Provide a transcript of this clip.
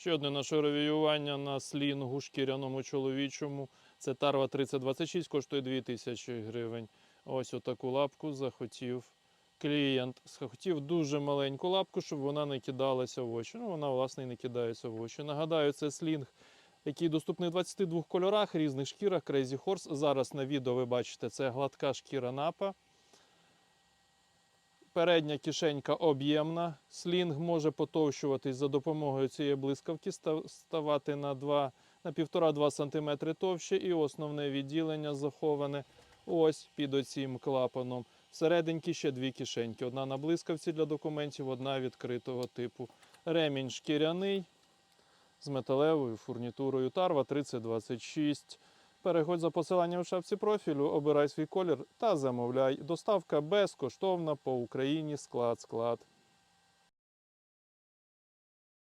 Ще одне наше ревіювання на слінгу шкіряному чоловічому. Це Тарва 3026, коштує 2000 гривень. Ось отаку лапку захотів клієнт. Захотів дуже маленьку лапку, щоб вона не кидалася в очі. Ну, вона, власне, і не кидається в очі. Нагадаю, це слінг, який доступний в 22 кольорах, різних шкірах, Crazy Horse. Зараз на відео ви бачите, це гладка шкіра напа. Передня кишенька об'ємна. Слінг може потовщуватись за допомогою цієї блискавки, ставати на 2, на 1,5-2 см товще, і основне відділення заховане ось під оцім клапаном. Всерединки ще дві кишеньки. Одна на блискавці для документів, одна відкритого типу. Ремінь шкіряний з металевою фурнітурою Тарва 3026. Переходь за посиланням в шапці профілю, обирай свій колір та замовляй. Доставка безкоштовна по Україні склад склад.